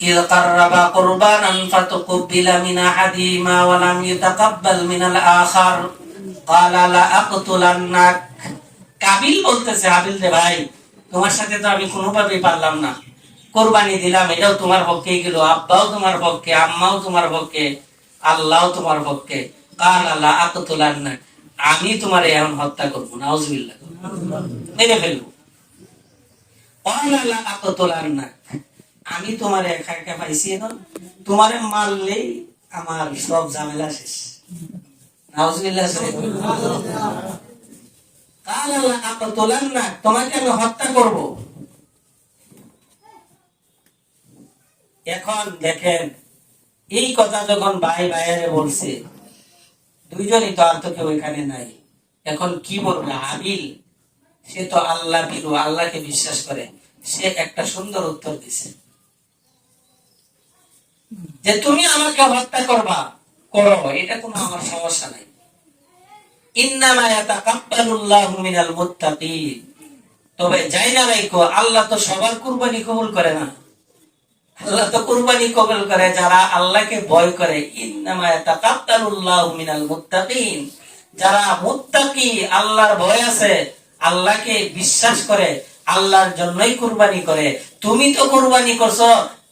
إذ قربا قربانا فتقبل من أحدهما ولم يتقبل من الآخر قال لأقتلنك কাবিল বলতেছে হাবিল রে ভাই তোমার সাথে তো আমি কোনোভাবেই পারলাম না কোরবানি দিলাম এটাও তোমার পক্ষেই গেল আব্বাও তোমার পক্ষে আম্মাও তোমার পক্ষে আল্লাহও তোমার পক্ষে কাল আল্লাহ আকতুলান না আমি তোমার এখন হত্যা করবো না আউজবিল্লাহ মেরে ফেলবো কাল আল্লাহ আকতুলান না আমি তোমার একা একা পাইছি এখন। তোমারে মারলেই আমার সব ঝামেলা শেষ। দেখেন, এই কথা যখন বলছে, দুইজনই তো আর কেউ এখানে নাই। এখন কি বলবে? হাবিল, সে তো আল্লাহ বিরু, আল্লাহকে বিশ্বাস করে। সে একটা সুন্দর উত্তর দিছে। যে তুমি আমাকে হত্যা করবা, করো, এটা কোনো আমার সমস্যা নাই। তবে যাই না আল্লাহ তো সবার কুরবানি কবুল করে না। আল্লাহ তো কুরবানি কবুল করে, যারা আল্লাহকে ভয় করে। যারা মুত্তাকি, আল্লাহর ভয় আছে, আল্লাহকে বিশ্বাস করে, আল্লাহর জন্যই কুরবানি করে। তুমি তো কুরবানি করছ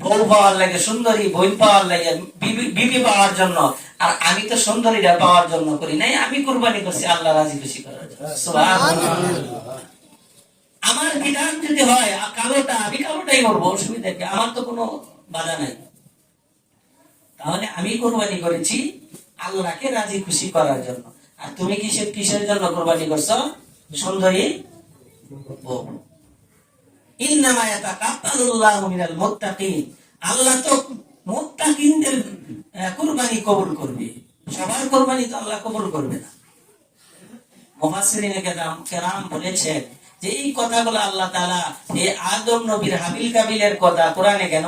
বউ পাওয়ার লাগে সুন্দরী বই পাওয়ার লাগে বিবি- পাওয়ার জন্য। আর আমি তো সুন্দরীরা পাওয়ার জন্য করি নাই আমি কুরবানি করছি আল্লাহ রাজি খুশি করার জন্য। আমার বিধান যদি হয় কালোটা আমি কালোটাই করব অসুবিধা কি? আমার তো কোনো বাধা নাই। তাহলে আমি কোরবানি করেছি আল্লাহকে রাজি খুশি করার জন্য। আর তুমি কিসের কিসের জন্য কোরবানি করছ? সুন্দরী বউ। আল্লাহ তো করবে। সবার তো আল্লাহ করবে না। কোরআনে কেন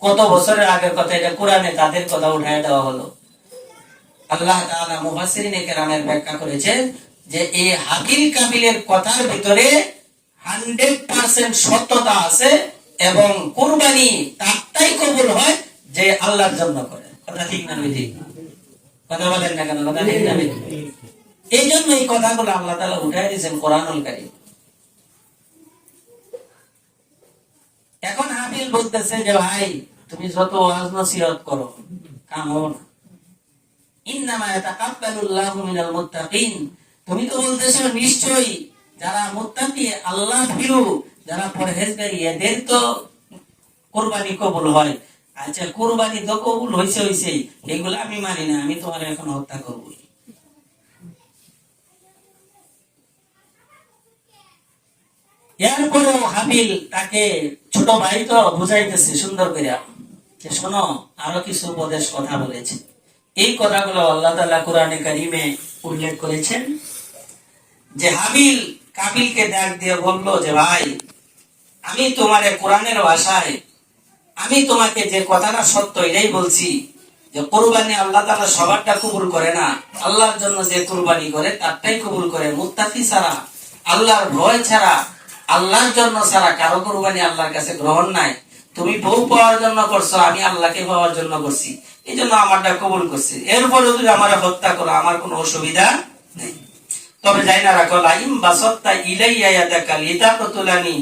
কত বছরের আগের কথা, এটা কোরআনে তাদের কথা উঠায় দেওয়া হলো। আল্লাহ তাআলা কেরামের ব্যাখ্যা করেছেন যে এই হাবিল কাবিলের কথার ভিতরে হান্ড্রেড পার্সেন্ট সত্যতা আছে এবং কুরবানি তারটাই কবুল হয় যে আল্লাহর জন্য করে। কথা ঠিক না ঠিক? কথা বলেন না কেন? কথা ঠিক না? এই জন্য এই কথাগুলো আল্লাহ তালা উঠাই দিয়েছেন কোরআনুল কারীম। এখন হাবিল বলতেছে যে, ভাই, তুমি যত ওয়াজ নসিহত করো, কাম হবে না। ইন্নামা ইয়াতাকাব্বালুল্লাহু মিনাল মুত্তাকিন। তুমি তো বলতেছো, নিশ্চয়ই যারা মুত্তাকি, আল্লাহ ভীরু। যারা পরহেজগারী, এদের তো কোরবানি কবুল হয়। আচ্ছা কোরবানি তো কবুল হইছে হইছে। এগুলো আমি মানি না, আমি তোমার এখন হত্যা এরপরেও হাবিল তাকে ছোট ভাই তো বুঝাইতেছে, সুন্দর করে। শোনো, আরও কিছু উপদেশ কথা বলেছে। এই কথাগুলো আল্লাহ তাআলা কোরআনে কারিমে উল্লেখ করেছেন যে হাবিল কাবিলকে ডাক দিয়ে বলল যে, ভাই, আমি তোমারে কোরআনের ভাষায়, আমি তোমাকে যে কথাটা সত্য এটাই বলছি যে, কোরবানি আল্লাহ তাআলা সবারটা কবুল করে না। আল্লাহর জন্য যে কোরবানি করে, তারটাই কবুল করে। মুত্তাকি ছাড়া, আল্লাহর ভয় ছাড়া, আল্লাহর জন্য ছাড়া কারও কোরবানি আল্লাহর কাছে গ্রহণ নাই। তুমি বউ পাওয়ার জন্য করছ, আমি আল্লাহকে পাওয়ার জন্য করছি। এই জন্য আমারটা কবুল করছি। এরপরে যদি আমার হত্যা করো, আমার কোনো অসুবিধা নেই। তবে যাই না রাখো, লাইম বাসত্তা ইলাইয়া ইয়াদাকা লিতাকতুলানি।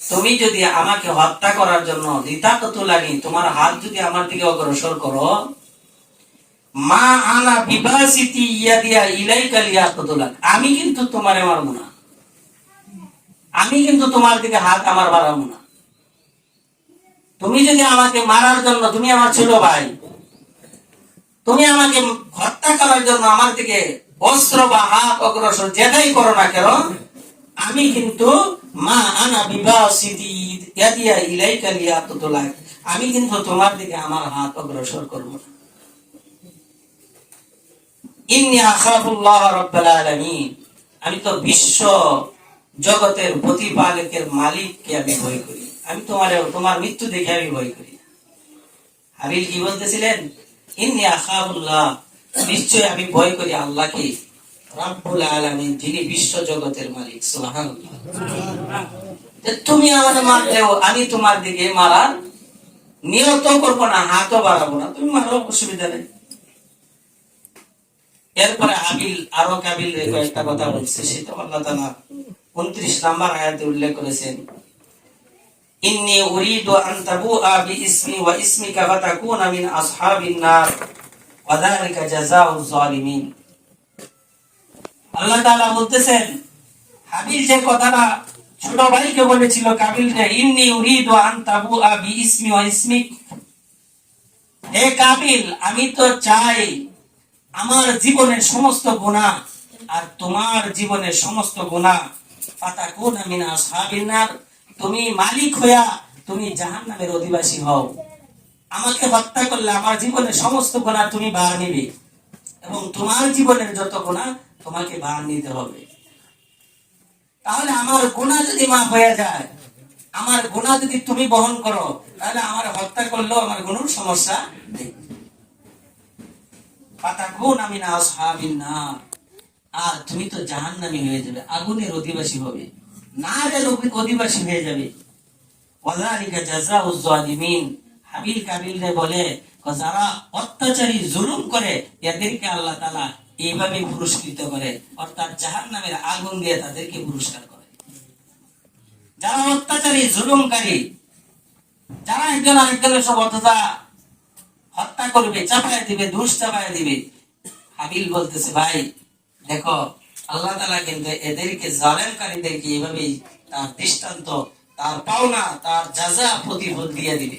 তুমি যদি আমাকে হত্যা করার জন্য লিতাকতুলানি, তোমার হাত যদি আমার দিকে অগ্রসর করো, মা আনা বিবাসিতি ইয়াদিয়া ইলাইকা লিয়াকতুলাক। আমি কিন্তু তোমারে মারবো না। আমি কিন্তু তোমার দিকে হাত আমার বাড়াবো না। তুমি যদি আমাকে মারার জন্য, তুমি আমার ছোট ভাই, তুমি আমাকে হত্যা করার জন্য আমার দিকে অস্ত্র বা হাত অগ্রসর যেটাই করো না কেন, আমি কিন্তু মা আনা বিবাহ আমি কিন্তু তোমার দিকে আমার হাত অগ্রসর করব না। আমি তো বিশ্ব জগতের প্রতিপালকের মালিককে আমি ভয় করি। আমি তোমার তোমার মৃত্যু দেখে আমি ভয় করি। হাবিল কি বলতেছিলেন? ইন্নি আখাফুল্লাহ নিশ্চয় আমি ভয় করি আল্লাহকে। রাব্বুল আলামিন, যিনি বিশ্ব জগতের মালিক, সুবহানাল্লাহ। তুমি মারলেও আমি তোমার দিকে মারার নিয়ত না, হাতও বাড়াবো না। তুমি মারো, অসুবিধা নেই। এরপরে আবিল, আরও কাবিল কয়েকটা কথা বলছে। আল্লাহ তালা উনত্রিশ নাম্বার আয়াতে উল্লেখ করেছেন। ইন্নি উরিদু আন তাবুআ বিইসমি ওয়া আসহাবিন নার। আল্লাহ তাআলা বলতেছেন, হাবিল যে কথাটা ছোট ভাইকে বলেছিল ইন্নি উরিদু আন ওয়া হে কাবিল, আমি তো চাই আমার জীবনের সমস্ত গুনাহ আর তোমার জীবনের সমস্ত গুনাহ। ফাতাকুনা মিন আসহাবিন নার, তুমি মালিক হইয়া তুমি জাহান্নামের অধিবাসী হও। আমাকে হত্যা করলে আমার জীবনের সমস্ত গুণা তুমি বার নিবে। এবং তোমার জীবনের যত গুণা তোমাকে বার নিতে হবে। তাহলে আমার গুণা যদি মা হয়ে যায়, আমার গুণা যদি তুমি বহন করো, তাহলে আমার হত্যা করলেও আমার কোনো সমস্যা নেই। আমি না। আর তুমি তো জাহান্নামী হয়ে যাবে, আগুনের অধিবাসী হবে। না অধি- অধিবাসী হয়ে যাবে। হাবিল কাবিল রে বলে যারা অত্যাচারী, জুলুম করে, এদেরকে আল্লাহ তাআলা এইভাবে পুরস্কৃত করে, অর্থাৎ জাহান্নামের আগুন দিয়ে তাদেরকে পুরস্কার করে। যারা অত্যাচারী, জুলুমকারী, যারা একজন আরেকজনের সব অথবা হত্যা করবে, চাপায় দিবে, দুষ চাপায় দিবে, হাবিল বলতেছে, ভাই, দেখো, আল্লাহ তালা কিন্তু এদেরকে জালেমকারীদেরকে এইভাবেই তার দৃষ্টান্ত, তার পাওনা, তার যা যা প্রতিফল দিয়ে দিবে।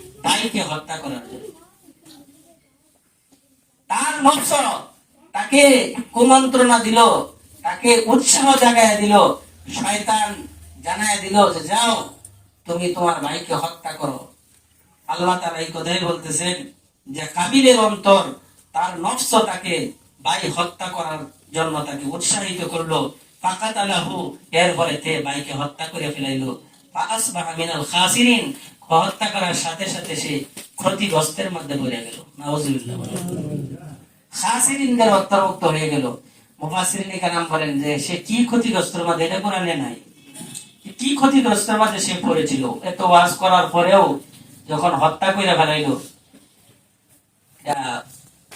ভাইকে হত্যা করার জন্য। তার নফস তাকে কুমন্ত্রণা দিল, তাকে উৎসাহ জাগায় দিল, শয়তান জানায় দিল যে, যাও, তুমি তোমার ভাইকে হত্যা করো। আল্লাহ তারা এই কথাই বলতেছেন যে, কাবিলের অন্তর তার নফস তাকে ভাই হত্যা করার জন্য তাকে উৎসাহিত করল। ফাকাত আলাহু এরপরে তে ভাইকে হত্যা করে ফেলাইলো। হত্যা করার সাথে সাথে সে ক্ষতিগ্রস্তের মধ্যে পড়ে গেল। নাউজুবিল্লাহ খাসিরিনদের হয়ে গেল। কালাম বলেন যে, সে কি মধ্যে? এটা কোরআনে নাই। কি মাঝে সে পড়েছিল? এত ওয়াজ করার পরেও যখন হত্যা করে ফেলাইলো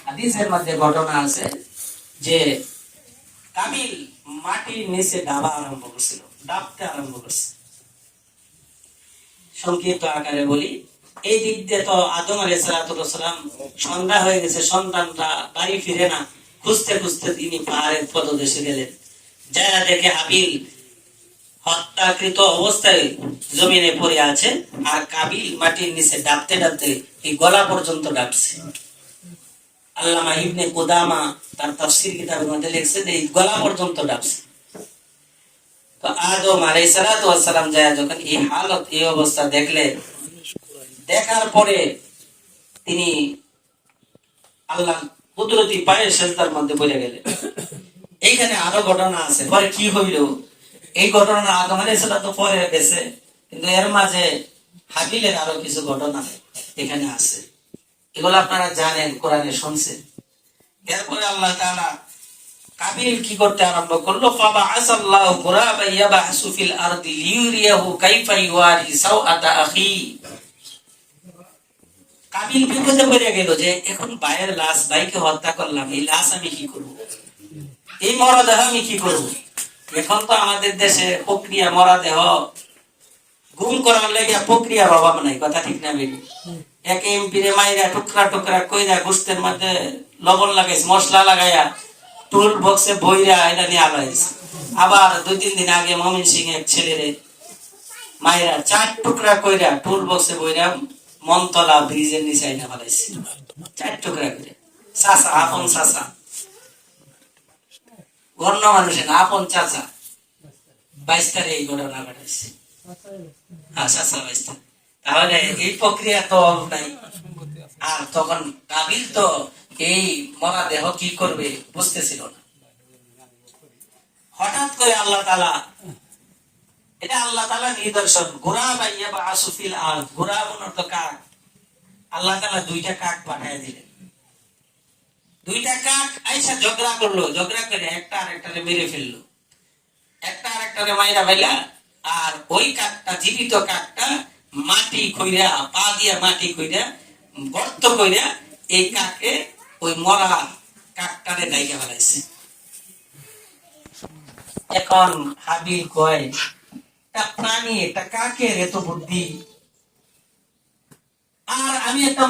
হাদিসের মধ্যে ঘটনা আছে যে কাবিল মাটির নিচে দাবা আরম্ভ করছিল, ডাবতে আরম্ভ করছে। সংক্ষিপ্ত আকারে বলি, এই দিক দিয়ে তো আদম আলাই সালাম সন্ধ্যা হয়ে গেছে, সন্তানরা বাড়ি ফিরে না, খুঁজতে খুঁজতে তিনি পাহাড়ের পদদেশে গেলেন। যারা দেখে হাবিল হত্যাকৃত অবস্থায় জমিনে পড়ে আছে আর কাবিল মাটির নিচে ডাবতে ডাবতে এই গলা পর্যন্ত ডাবছে। আল্লামা ইবনে কুদামা তার তাফসীর কিতাবের মধ্যে লিখছে এই গলা পর্যন্ত ডাবছে। তো আদম সালাতু সালাম যায় যখন এই হালত, এই অবস্থা দেখলেন দেখার পরে তিনি আল্লাহ কুদরতি পায়ের সেজদার মধ্যে পড়ে গেলেন। এইখানে আরও ঘটনা আছে। পরে কি হইল? এই ঘটনা আদম আলাইহিস সালাতু পরে গেছে, কিন্তু এর মাঝে হাবিলের আরও কিছু ঘটনা এখানে আছে। এগুলো আপনারা জানেন, কোরআনে শুনছেন। এরপরে আল্লাহ তাআলা কাবিল কি করতে আরম্ভ করল? ফাবা আরদি লিউরিয়াহু কাইফা সাওআতা আখি। কাবিল বিপদে পড়ে গেল যে, এখন ভাইয়ের লাশ, ভাইকে হত্যা করলাম, এই লাশ আমি কি করব? এই মরদেহ আমি কি করব? এখন তো আমাদের দেশে প্রক্রিয়া মরদেহ, গুম করার লেগে প্রক্রিয়ার অভাব নাই, কথা ঠিক না বেরি এক এমপি রে মাইরা টুকরা টুকরা কইরা গোস্তের মধ্যে লবণ লাগাইছে, মশলা লাগাইয়া টুল বক্সে বইরা এটা নিয়ে আলাইছে আবার দুই, তিন দিন আগে মমিন সিং এক ছেলেরে মাইরা চার টুকরা কইরা টুল বক্সে বইরা মনতলা ব্রিজের নিচে আইনা ফেলাইছে চার টুকরা করে। চাচা, আপন চাচা। গণ্য মানুষের না, আপন চাচা। বাইশটারে এই ঘটনা ঘটাইছে। আচ্ছা আচ্ছা বাইশটা তাহলে এই প্রক্রিয়া তো নাই। আর তখন কাবিল তো এই মরা দেহ কি করবে বুঝতেছিল না। হঠাৎ করে আল্লাহ তালা এটা আল্লাহ তালা নিদর্শন। ঘোরা বাইয়া বা আসুফিল আর ঘোরা মূলত কাক। আল্লাহ তালা দুইটা কাক পাঠায় দিলেন। দুইটা কাক আইসা ঝগড়া করল, ঝগড়া করে একটা আর একটা মেরে ফেলল। একটা আর একটা মাইরা ফেলা আর ওই কাকটা, জীবিত কাকটা মাটি কইরা পা দিয়া মাটি কইরা গর্ত কইরা এই কাকে ওই মরা কাকটারে ডাইকা ফেলাইছে। এখন হাবিল কয়, তা প্রাণী এটা কাকের এত বুদ্ধি? আর আমি একটা